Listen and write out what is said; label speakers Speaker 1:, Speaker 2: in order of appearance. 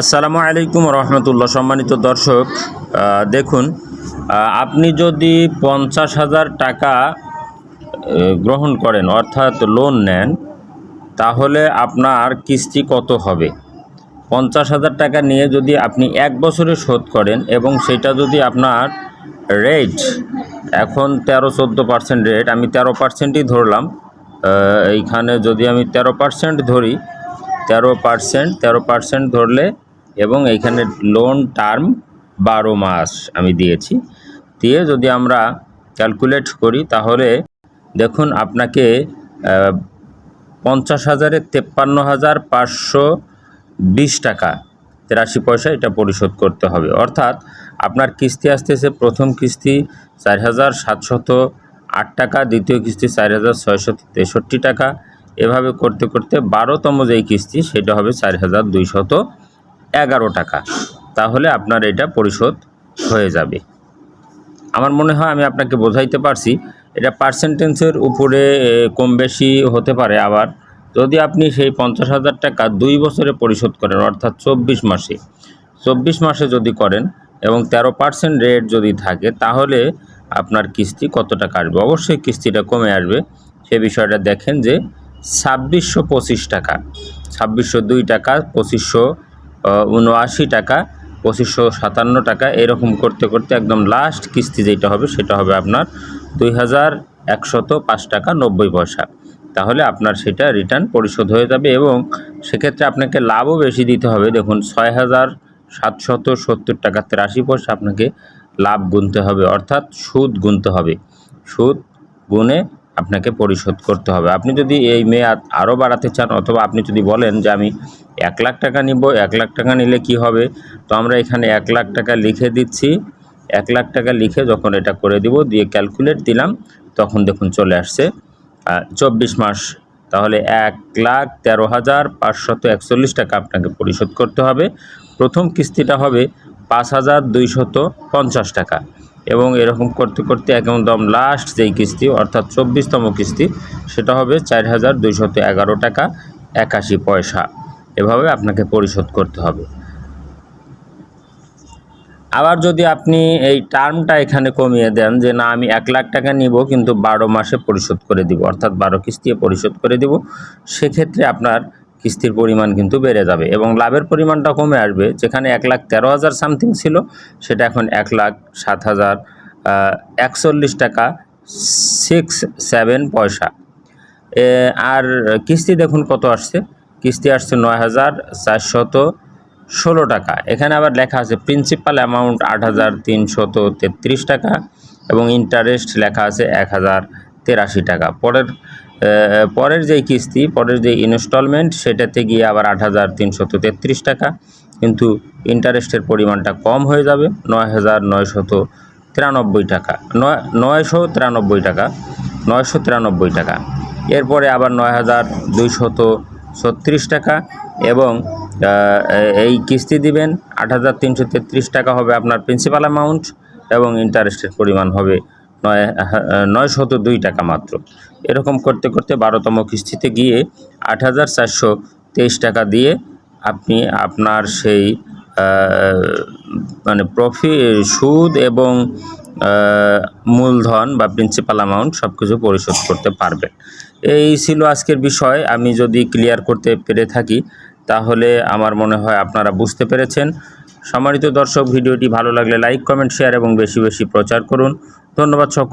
Speaker 1: আসসালামু আলাইকুম রহমতুল্লাহ সম্মানিত দর্শক দেখুন আপনি যদি পঞ্চাশ হাজার টাকা গ্রহণ করেন, অর্থাৎ লোন নেন, তাহলে আপনার কিস্তি কত হবে? পঞ্চাশ হাজার টাকা নিয়ে যদি আপনি এক বছরে শোধ করেন এবং সেটা যদি আপনার রেট এখন তেরো চোদ্দ পার্সেন্ট রেট আমি তেরো পার্সেন্টই ধরলাম এইখানে যদি আমি তেরো পার্সেন্ট ধরি, তেরো পার্সেন্ট তেরো পার্সেন্ট ধরলে এবং এইখানে লোন টার্ম বারো মাস আমি দিয়েছি। দিয়ে যদি আমরা ক্যালকুলেট করি তাহলে দেখুন আপনাকে পঞ্চাশ হাজারে তেপ্পান্ন হাজার পাঁচশো বিশ টাকা তেরাশি পয়সা এটা পরিশোধ করতে হবে। অর্থাৎ আপনার কিস্তি আসতেছে, প্রথম কিস্তি চার হাজার সাতশত আট টাকা, দ্বিতীয় কিস্তি চার হাজার ছয়শত তেষট্টি টাকা। এভাবে করতে করতে বারোতম যেই কিস্তি, সেটা হবে চার হাজার দুইশত এগারো টাকা। তাহলে আপনার এটা পরিশোধ হয়ে যাবে। আমার মনে হয় আমি আপনাকে বোঝাইতে পারছি, এটা পার্সেন্টেন্সের উপরে কম বেশি হতে পারে আবার। যদি আপনি সেই পঞ্চাশ হাজার টাকা দুই বছরে পরিশোধ করেন, অর্থাৎ চব্বিশ মাসে চব্বিশ মাসে যদি করেন এবং তেরো পার্সেন্ট রেট যদি থাকে, তাহলে আপনার কিস্তি কত টাকা আসবে? অবশ্যই কিস্তিটা কমে আসবে। সে বিষয়টা দেখেন যে ছাব্বিশশো পঁচিশ টাকা, ছাব্বিশশো দুই টাকা, পঁচিশশো উনআশি টাকা, পঁচিশশো সাতান্ন টাকা, এরকম করতে করতে একদম লাস্ট কিস্তি যেটা হবে সেটা হবে আপনার দুই হাজার একশত পাঁচ টাকা নব্বই পয়সা। তাহলে আপনার সেটা রিটার্ন পরিশোধ হয়ে যাবে এবং সেক্ষেত্রে আপনাকে লাভও বেশি দিতে হবে। দেখুন, ছয় হাজার সাতশত সত্তর টাকা তেরাশি পয়সা আপনাকে লাভ গুনতে হবে, অর্থাৎ সুদ গুনতে হবে। সুদ গুনে আপনাকে পরিশোধ করতে হবে। আপনি যদি এই মেয়াদ আরও বাড়াতে চান অথবা আপনি যদি বলেন যে আমি এক লাখ টাকা নিব, এক লাখ টাকা নিলে কি হবে? তো আমরা এখানে এক লাখ টাকা লিখে দিচ্ছি। এক লাখ টাকা লিখে যখন এটা করে দিব, দিয়ে ক্যালকুলেট দিলাম, তখন দেখুন চলে আসছে। চব্বিশ মাস। তাহলে এক লাখ তেরো হাজার পাঁচশত একচল্লিশ টাকা আপনাকে পরিশোধ করতে হবে। প্রথম কিস্তিটা হবে পাঁচ হাজার দুইশত পঞ্চাশ টাকা। এবং এরকম করতে করতে একদম লাস্ট যেই কিস্তি, অর্থাৎ চব্বিশতম কিস্তি, সেটা হবে চার হাজার দুইশত এগারো টাকা একাশি পয়সা। এভাবে আপনাকে পরিশোধ করতে হবে। আবার যদি আপনি এই টার্মটা এখানে কমিয়ে দেন যে না, আমি এক লাখ টাকা নিব, কিন্তু বারো মাসে পরিশোধ করে দিব, অর্থাৎ বারো কিস্তি পরিশোধ করে দিব, সেক্ষেত্রে আপনার কিস্তির পরিমাণ কিন্তু বেড়ে যাবে এবং লাভের পরিমাণটা কমে আসবে। যেখানে এক লাখ তেরো হাজার সামথিং ছিল, সেটা এখন এক লাখ সাত হাজার একচল্লিশ টাকা সিক্স সেভেন পয়সা। আর কিস্তি দেখুন কত আসছে। কিস্তি আসছে নয় হাজার চারশত ষোলো টাকা। এখানে আবার লেখা আছে প্রিন্সিপাল অ্যামাউন্ট আট হাজার তিনশত তেত্রিশ টাকা এবং ইন্টারেস্ট লেখা আছে এক হাজার তেরাশি টাকা। পরের পরের যেই কিস্তি, পরের যে ইনস্টলমেন্ট সেটাতে গিয়ে আবার আট হাজার তিনশত তেত্রিশ টাকা। কিন্তু ইন্টারেস্টের পরিমাণটা কম হয়ে যাবে, নয় হাজার নয়শত তিরানব্বই টাকা, নয়, নয়শো তিরানব্বই টাকা, নয়শো তিরানব্বই টাকা। এরপরে আবার নয় হাজার দুইশত ছত্রিশ টাকা এবং এই কিস্তি দিবেন, আট হাজার তিনশো তেত্রিশ টাকা হবে আপনার প্রিন্সিপাল অ্যামাউন্ট এবং ইন্টারেস্টের পরিমাণ হবে নয় নয়শত দুই টাকা মাত্র। এরকম করতে করতে বারোতম কিস্তিতে গিয়ে আট হাজার চারশো তেইশ টাকা দিয়ে আপনি আপনার সেই মানে প্রফি সুদ এবং মূলধন বা প্রিন্সিপাল অ্যামাউন্ট সব কিছু পরিশোধ করতে পারবেন। এই ছিল আজকের বিষয়। আমি যদি ক্লিয়ার করতে পেরে থাকি, তাহলে আমার মনে হয় আপনারা বুঝতে পেরেছেন। সম্মানিত দর্শক, ভিডিওটি ভালো লাগলে লাইক কমেন্ট শেয়ার এবং বেশি বেশি প্রচার করুন। ধন্যবাদ সকল